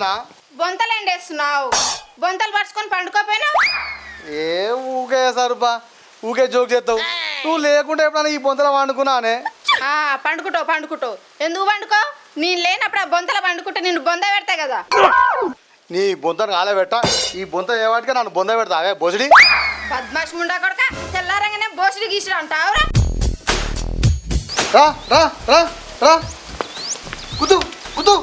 నేను బొంతలేనెత్తున్నా బొంతలు ఎండేస్తున్నావు బొంతలు పరుచుకొని పండుకోపోయినావు ఏ ఊకే సరుపా ఊకే జోక్ చేస్తావు. నువ్వు లేకుంటే ఎప్పుడైనా ఈ బొంతలో వండుకున్నానే ఆ, పండుకుంటావు పండుకుంటావు. ఎందుకు పండుకో? నేను లేనప్పుడు ఆ బొంతలు పండుకుంటే నిన్ను బొంద పెడతా కదా. నీ బొంతను కాలే పెట్ట. ఈ బొంత ఏ వాటికి నన్ను బొంద పెడతా అవే బొసిడి? పద్మాష్ ముండా కొడక తెల్లారంగానే బోసిడి గీసిరా అంటావురా రా రా రా రా. కుదు కుదు.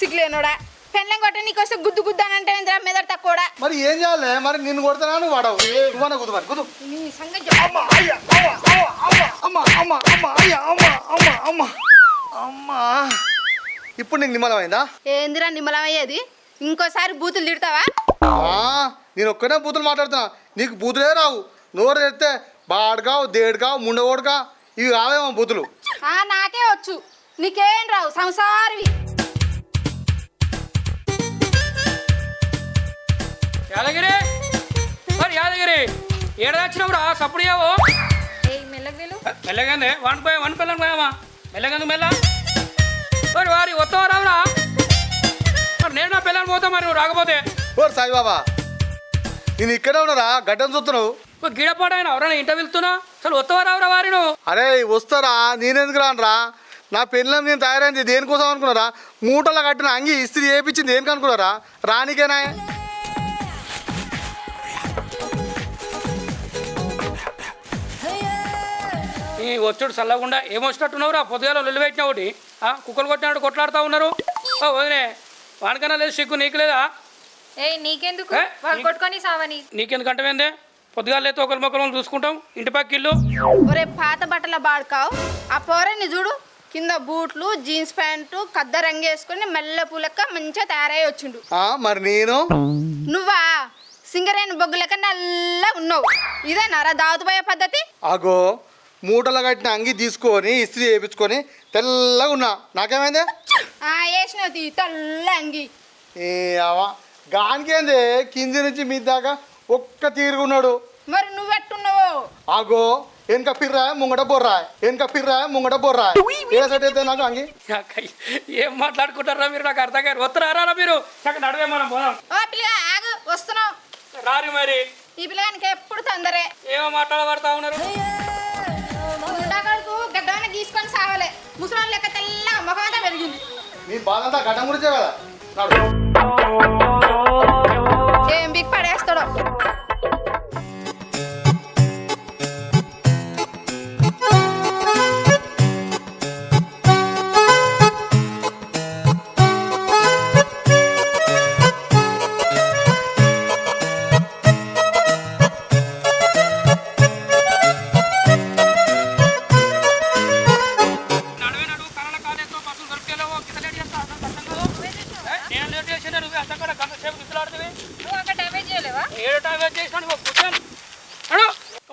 సిగ్గులేనోడా? పెళ్ళం కొట్ట నీకు వస్తే గుద్దు గుద్దు అని అంటే ఏందిరా మెదడు తక్కువ మరి ఏం చేయాలి? మరి నిన్ను కొడతానా? నువ్వు వాడవు. నువ్వన్నా మరి కుదు నీ సంగతి చెప్పు. అయ్యా అమ్మ అమ్మ అమ్మ అయ్యా అమ్మ అమ్మ అమ్మ అమ్మ. ఇప్పుడు నీకు నిమ్మలమైందా? ఏందిరా నిమ్మలమయ్యేది? ఇంకోసారి బూతులు తిడతావా? ఆ, నేను ఒక్కనే బూతులు మాట్లాడుతున్నా. నీకు బూతులే రావు. నోరు తెస్తే బాడుగావు దేడుగావు ముండగోడుగా. ఇవి కావేమో బూతులు. ఆ నాకే వచ్చు. నీకేం రావు? సంసారివి. యాదగిరి! మరి యాదగిరి ఏడ వచ్చినప్పుడు సప్పుడు మెల్లగలు మెల్లగానే వన్ పోయా వన్ పిల్లని పోయామా మెల్లగందు మెల్ల? మరి వారి వస్తావా రావురా? మరి నేను నా పిల్లని పోతా మరి నువ్వు రాకపోతే. ఓరు సాయిబాబా నేను ఇక్కడే ఉన్నారా గడ్డం చూస్తున్నావు? ఇప్పుడు గిడపాడైన ఎవరైనా ఇంట వెళ్తున్నా? అసలు వస్తావా రావురా వారి నువ్వు? అరే వస్తారా? నేనెందుకు రానురా? నా పెళ్ళం నేను తయారైంది దేనికోసం అనుకున్నారా? మూటలో కట్టిన అంగి ఇస్త్రీ వేయించింది దేనికి అనుకున్నారా రానికేనా ఈ వచ్చుడు చల్లకుండా ఏమొచ్చినట్టున్నావురా? పొద్దుగాల లొల్లి పెట్టిన ఒకటి. ఆ, కుక్కలు కొట్టినట్టు కొట్లాడుతూ ఉన్నారు. ఓ వదిలే వానికన్నా లేదు సిగ్గు నీకు లేదా? ఏయ్ నీకెందుకు? నీ- కొట్టుకొని సావని. నీకెందుకంటే ఏందే పొద్దుగాల లేతే ఒకరి మొక్కలు చూసుకుంటాం. ఇంటి పక్క ఇల్లు. ఒరే పాత బట్టల బాడుకావు. ఆ పోరని చూడు. కింద బూట్లు జీన్స్ ప్యాంటు కద్ద రంగు వేసుకొని మెల్ల పూలక్క మంచిగా తయారై వచ్చిండు. ఆ, మరి నేను? నువ్వా? సింగరేణి బొగ్గులక నల్ల ఉన్నావు. ఇదేనారా దావుతుపోయే పద్ధతి? అగో మూటలో కట్టిన అంగి తీసుకొని ఇస్త్రీ వేయించుకొని తెల్లగా ఉన్నా. నాకేమైంది? తీ, తెల్ల అంగి. ఏ అవ గానికేంది కింది నుంచి మీ దాకా ఒక్క తీరుగున్నాడు మరి నువ్వెట్టున్నావు? ఆగో వెనక పిర్రా ముంగట బొర్రా. వెనక పిర్రా ముంగట బొర్రా. ఏ సెట్ అయితే నాకు అంగి? ఏం మాట్లాడుకుంటారా మీరు? నాకు అర్థం కాదు. వస్తారా మీరు? నాకు నడవే మనం పోదాం. ఆగు వస్తున్నావు. రారు మరి. ఈ పిల్లగానికి ఎప్పుడు తొందరే? ఏమో మాట్లాడబడతా ఉన్నారు. ఉండకడుకు గడ్డమైన గీసుకొని సావలే ముసలి లెక్క తెల్లగా ముఖం అంతా పెరిగింది. నీ బాధ అంతా గడ్డం గురించే కదా? ఏం బిగ్ పడేస్తాడో.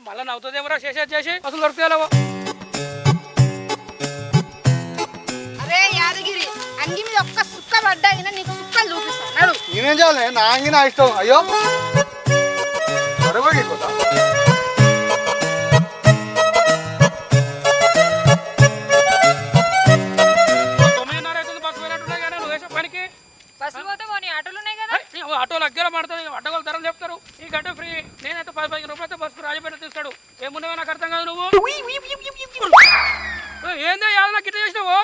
మళ్ళీ నవ్వుతుందేమరా చేసేది చేసి బస్సులు దొరికేలేవో అరే యాదగిరి అంగి మీద ఒక్క సుక్క పడ్డా అయినా నీకు సుక్కలు చూపిస్తాను. నడు. నేనేం చేయాలి? నా అంగి నా ఇష్టం. అయ్యో. రాజపేట తీస్తాడు ఏమున్నావో నాకు అర్థం కాదు నువ్వు? ఏందో యాద నాకు ఇట్లా చేసినావు?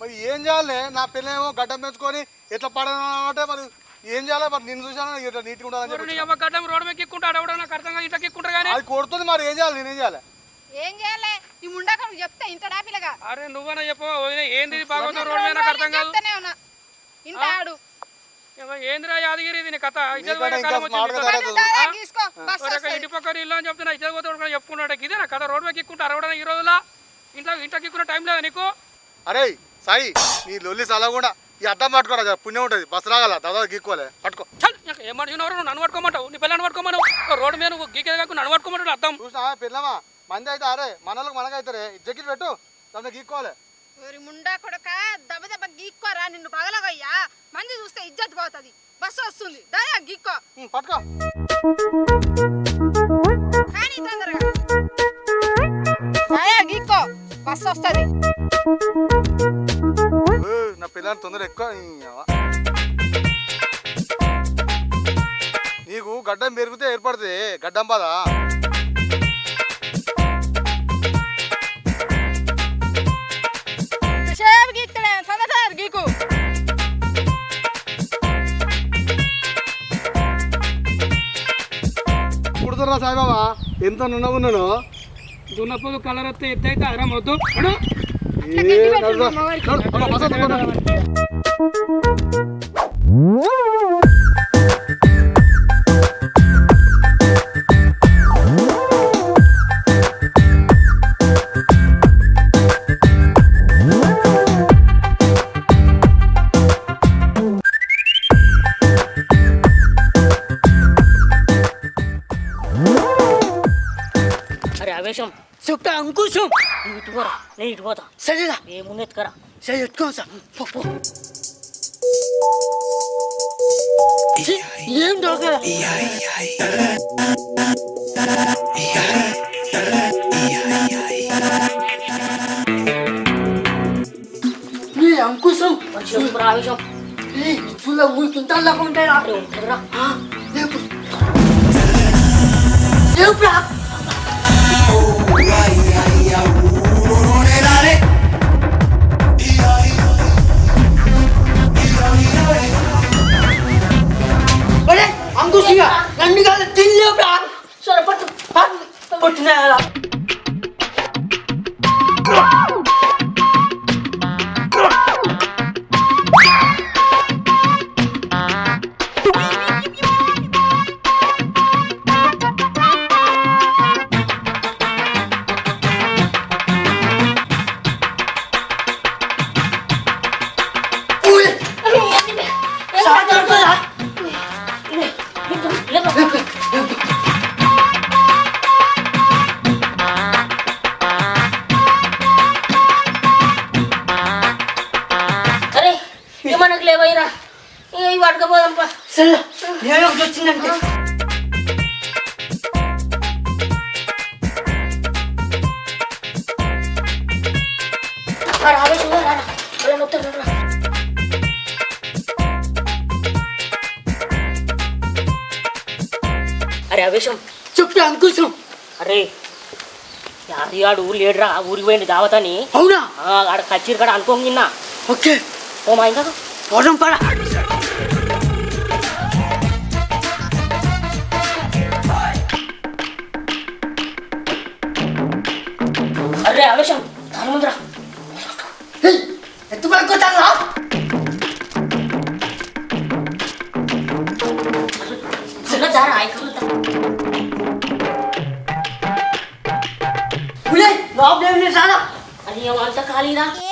మరి ఏం చేయాలి? నా పిల్లేమో గడ్డం పెంచుకొని ఎట్లా పడనంటే మరి. ఏం చేయాలి మరి? నిన్ను చూసాను ఇట్లా నీట్గా ఉండాలని చెప్పి గడ్డం రోడ్డు మీద కిక్కుంటాడు. ఎవడో నాకు అర్థం కాదు. ఇట్లా కిక్కుంటారు కానీ. అది కొడుతుంది మరి. ఏం చేయాలి? నేనేం చేయాలి? ఏం చేయాలి? ఈ ముండాకడు చెప్తే ఇంతడా పిల్లగా అరే నువ్వన్నా చెప్పవా? వదిలే. ఏంది ఇది? బాగోతుంది రోడ్డు మీద నాకు అర్థం కాదు. ఇంటాడు ఏమో ఏందిరా యాదగిరి ఇది నీ కథ బస్. ఇంటి పక్కన ఇల్లు అని చెప్తున్నా ఇజ్జత్ పోతే కూడా చెప్పుకున్నాడు ఇదే నా కథ? రోడ్డు మీద కిక్కుంటారు ఎవడన్నా ఈ రోజులా? ఇంట్లో ఇంట్లో కిక్కున్న టైం లేదా నీకు? అరే సాయి నీ లొల్లి సలా కూడా ఈ అద్దం పట్టుకోరా పుణ్యం ఉంటుంది. బస్సు రాగల దాదాపు గీక్కోలే పట్టుకో. చల్ నాకు ఏం మనిషినవరు నువ్వు నన్ను పట్టుకోమంటావు. నీ పిల్లని పట్టుకోమను. రోడ్డు మీద నువ్వు గీకే కాకు నన్ను పట్టుకోమంటాడు అర్థం చూసినా పిల్లమా? మంది అయితే అరే మనలకు మనకైతే జగ్గిట్ పెట్టు దాన్ని గీక్కోవాలి ఓరి ముండా కొడక దెబ్బ దెబ్బ గీక్కోరా నిన్ను పగలగొయ్యా. మంది చూస్తే ఇజ్జత్ పోతుంది. బస్సు వస్తుంది. దయా గీక్కో. పట్టుకో. కానీ తొందరగా. దయా గీక్కో. బస్సు వస్తుంది. నా పిల్లలు తొందర ఎక్కువ నీకు గడ్డం పెరిగితే ఏర్పడుతుంది. గడ్డం బాధ. కుడుతున్నా సాయిబాబా? ఎంత నున్నగున్నాను దున్నపోదు కలర్ వస్తే ఎత్తైతే అరా మొద్దు నేను ఇటు పోతా. సరేరా. ఏముంది ఎత్తుకరా. సరే ఎత్తుకో ఏం దొరకదా నీ అంకుశం. మంచిగా ఆవేశం చూడ ఉంటుందిరా. లేపు. లేపురా. ఒరే అంకుశిగా నన్ను కాదు తిల్లేపురా సరే ఇవి పట్టుకపోదాంపా సరే. నేను ఒకటి వచ్చిందంటే రావేశం రా మొత్తం రా. అరే ఆవేశం చెప్పు అంకుశం అరే యాడియాడు లేడురా ఊరికి పోయింది దావతని. అవునా? ఆడ కచ్చిరి కాడ అనుకోంగిన్నా ఓకే. ఓ మా ఇంకా పోదాం పడా దాని ముందురా ఎత్తు పడుకోతా చిన్న దారా ఆయనకు లోపల ఏమి చాలా అది అంతా ఖాళీరా తీసుకుని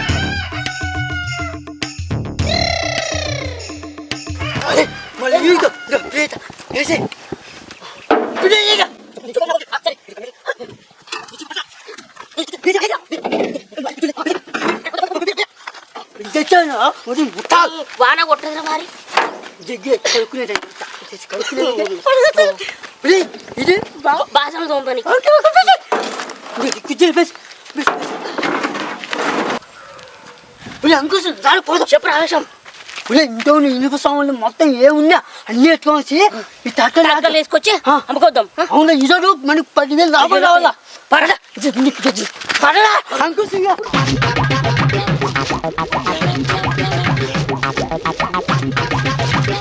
వాన కొట్టదురా మరి. ఇది బాసం. బస్ అంకుశం దాని పోదాం చెప్పు ఆవేశం. ఇప్పుడు ఇంట్లో ఇనుప సామాన్లు మొత్తం ఏమున్నా అన్ని ఎత్తుకోవచ్చు ఈ ట్రాక్టర్లు వేసుకొచ్చి. అమ్ముకోద్దాం అవునా ఇదో మనకు పదివేలు లాభం రావాలా? పడదా పడరా. అంకుశంగా తాగాలి తాగితేనే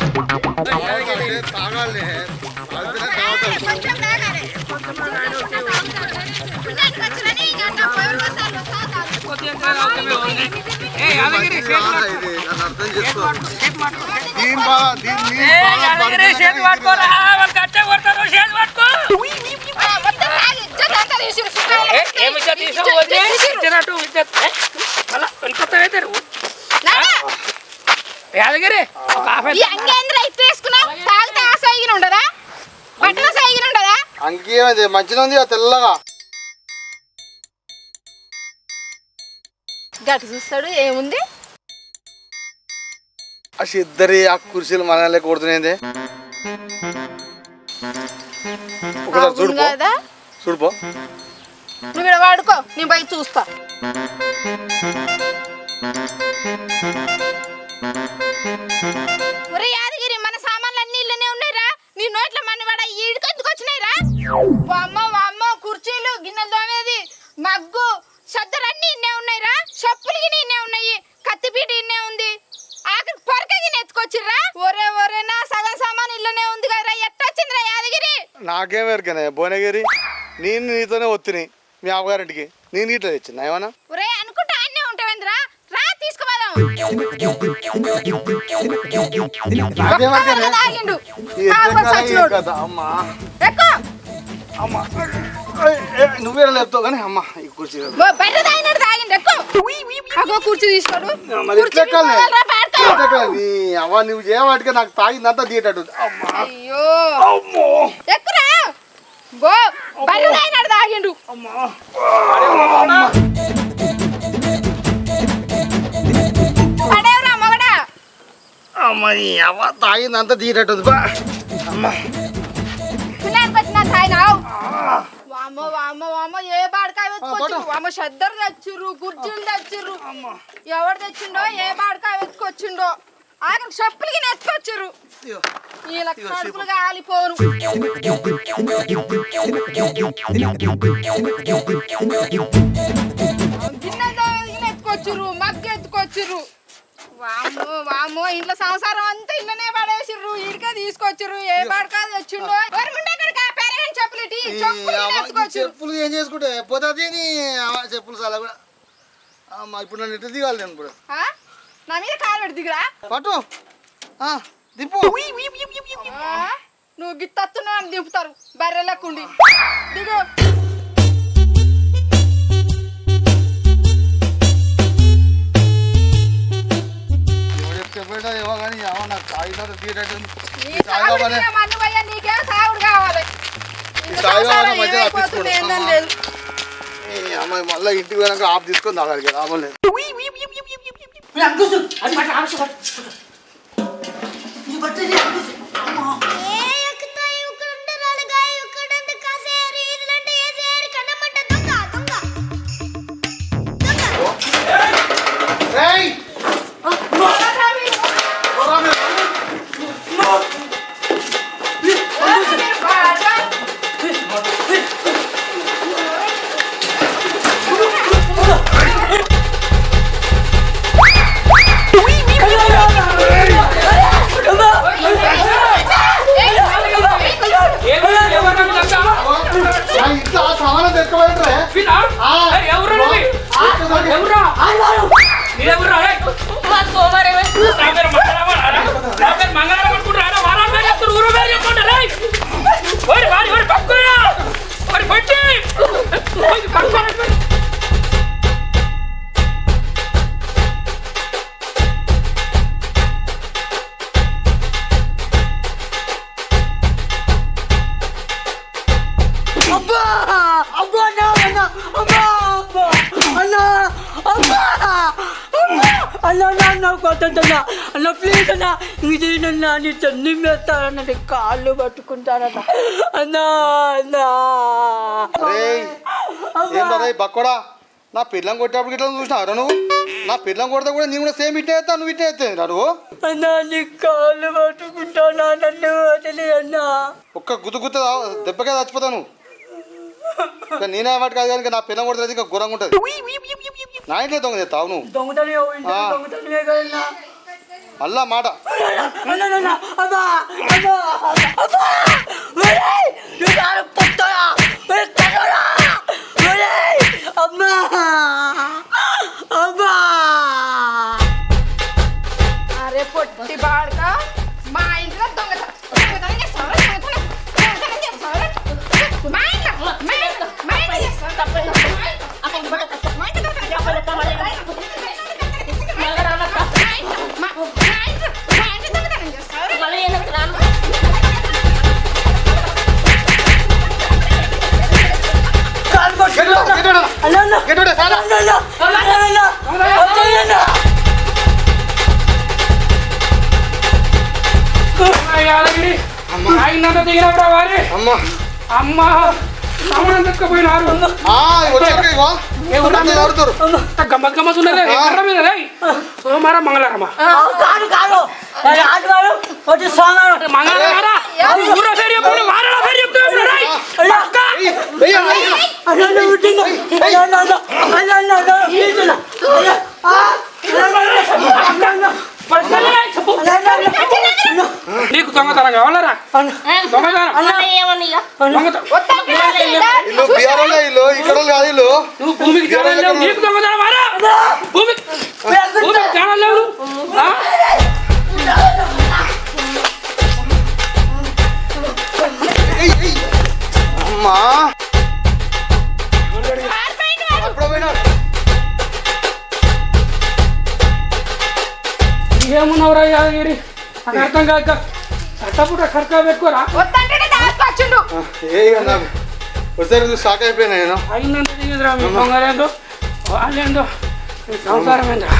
తాగుతాడు. కొంచెం తాగాలి. కొంచెం తాగాలి. కొంచెం తాగాలి. కొంచెం తాగాలి. కొద్దిగా ఎంత అవసరమే వదిలే. ఏ, యాదగిరి, చేతి పట్టుకో. ఇది నన్ను అర్థం చేసుకో చేతి పట్టుకో. దీని బాధ దీని నీ ఏ, బాధ యాదగిరి, చేతి పట్టుకోరా. వాళ్ళు గట్టిగా కొడతారు, చేతి పట్టుకో. ఆ, మొత్తం తాగి ఇజ్జత్ అంతా తీసిర్రు. చుట్టాలు ఏ, ఏమి ఇజ్జత్ తీసావు వదిలే? ఇచ్చినట్టు ఇజ్జత్. ఏ, మళ్ళా వెళ్ళిపోతావైతే నువ్వు. నానా, యాదగిరి ఒక ఆఫ్ ఈ అంగేంద్ర ఇట్లా వేసుకున్నావు తాగితే ఆ సైగిన ఉండదా? బట్టల సైగిన ఉండదా? అంకేమైంది మంచిగా ఉంది ఆ తెల్లగా. గట్టి చూస్తాడు ఏముంది? ఆ ఇద్దరి ఆ కుర్చీలు మన కొడుతున్నాయింది ఒకసారి అవును చూడుపో. కదా? చూడుపో. నువ్వు ఇక్కడ వాడుకో నేను బయట చూస్తా. ఒరే యాదగిరి మన సామాన్లు అన్ని ఇల్లనే ఉన్నాయిరా. నీ నోట్ల మన్ని వాడ ఈడికి ఎందుకు వచ్చినాయిరా? వామ్మ వామ్మ కుర్చీలు గిన్నెలు తోమేది మగ్గు సద్దరన్నీ ఇన్నే ఉన్నాయిరా. చెప్పులు గిన్నె ఇన్నే ఉన్నాయి కత్తిపీట ఇన్నే ఉంది. ఆఖరి పొరక గిన్నె ఎత్తుకొచ్చిర్రా? ఒరే ఒరే నా సగం సామాన్ ఇల్లనే ఉంది కదరా. ఎట్టొచ్చిందిరా యాదగిరి? నాకేం ఎరకనే భువనగిరి నేను నీతోనే వత్తిని మీ అవ్వగారింటికి. నేను ఇట్లా తెచ్చిన ఏమన్నా? ఒరే అనుకుంటా అన్నే ఉంటావేంద్రా. తీసుకుపోదాం తాగిండు ఈ ఎట్లా ఆపస్ కదా, ఈ వచ్చినోడు. కథ, అమ్మా. ఎక్కు. అమ్మా. ఏయ్, ఏయ్, నువ్వే లేపుతావు కానీ అమ్మా ఈ కుర్చీ బయట తాగిండు అగో కుర్చీ తీసుకోడు అవ్వ నువ్వు చేయవాటికి నాకు తాగిందంతా తీయటట్టు. అమ్మా. అయ్యో. ఎక్కురా గో బయట తాగినట్టు తాగిండు. పడేవరా నీ అవ్వ తాగిందంతా తీయటట్టు బా. అమ్మా. వామ్మో వామ్మో వామ్మో ఏ బాడకాయ వెతుకొచ్చు. వామ్మో షద్దరు తెచ్చిర్రు కుర్చీలు తెచ్చిర్రు ఎవడు తెచ్చిండో ఏ బాడకాయ వెతుకొచ్చిండో ఆఖరికి చెప్పులకి నెత్తుకొచ్చిర్రు. వీళ్ళ కడుపులు కాలిపోను గిన్నె ఎత్తుకొచ్చిర్రు మగ్గ ఎత్తుకొచ్చిర్రు వామ్మో వామ్మో ఇంట్లో సంసారం అంతా ఇళ్ళనే పడేసిర్రు. ఇడికే తీసుకొచ్చిర్రు. ఏ పడకా తెచ్చిండో. చెప్పులు ఇటు, ఏం చేసుకుంటే పోతుంది నీ చెప్పులు చాలా కూడా. ఇప్పుడు నన్ను ఇట్లా దిగాలి నేను ఇప్పుడు? నా మీద కాలు పెట్టి దిగురా? పట్టు. ఆ? నువ్వు గిత్తత్తున్నావు అని దింపుతారు. బర్రెలకుండి దిగు. ఏందని అమ్మా. లేదు ఈ అమ్మాయి మళ్ళీ ఇంటికి పోయినాక ఆఫ్ తీసుకొని తాగాలి లాభం లేదు అది పట్టు ఆవిష అబ్బా! అబ్బా అన్నా అన్నా! అబ్బా అబ్బా! అన్నా! అబ్బా అబ్బా అన్నా నాన్న కొట్టద్దన్నా! అన్న ప్లీజ్ అన్నా! ఇది నన్ను నీ తన్ని మెత్తానన్న నీ కాళ్ళు పట్టుకుంటానన్న అన్నా అన్నా! రేయ్ ఏంటో రే బక్కడా? నా పిల్లం కొట్టేప్పుడు ఇట్లా చూసినావు నువ్వు? నా పిల్లం కొడితే కూడా నేను కూడా సేమ్ ఇట్టే ఎత్తా నువ్వు ఇట్టే ఎత్తే నువ్వు? అన్నా నీ కాళ్ళు పట్టుకుంటానా నన్ను? వదిలే అన్నా! ఒక్క గుద్దు గుత్త దెబ్బకే చచ్చిపోతాను ఇంకా నేనే వాటి కాదు కానీ నా పిల్లం కొడితే ఇంకా ఘోరంగా ఉంటుంది నా ఇంట్లో దొంగ నువ్వు కదన్నా మళ్ళా మాట అన్నా అమ్మ సామాన్ ఎవరుతారు గమ్మత్ గమ్మత్ ఉన్నదే ఎక్కడ మీద రేయ్? సోమవారం మంగళవారమా కాదు కాదు అది ఆదివారం వచ్చి సోమవారం మంగళవారా ఊర పేరు చెప్పుడు వారాల పేరు చెప్తున్నాడు రేయ్. పక్క. ఏయ్, అమ్మ. అన్న అన్న పుట్టింది అన్న అన్న అన్న అన్న అన్న అన్న ప్లీజ్ అన్న అన్న నీకు దొంగతనం కావాలరా? దొంగతనం? ఇల్లు బీఆర్ఓలే ఇల్లు ఇక్కడ వాళ్ళు కాదు ఇల్లు. నువ్వు భూమికి ధ్యానం లేవు. నీకు దొంగతనం భూమికి ఏమున్నావురా యాదగిరి నాకు అర్థం కాక చట్టపుట సర్కా పెట్టుకోరా? వద్దంటే దాచుకొచ్చిండు ఏ ఇక నాకు ఒకసారి నువ్వు షాక్ అయిపోయినా నేను. అయినంత దిగదురా మీ దొంగలేందో వాళ్ళేందో. మీ సంసారం ఏంద్రా?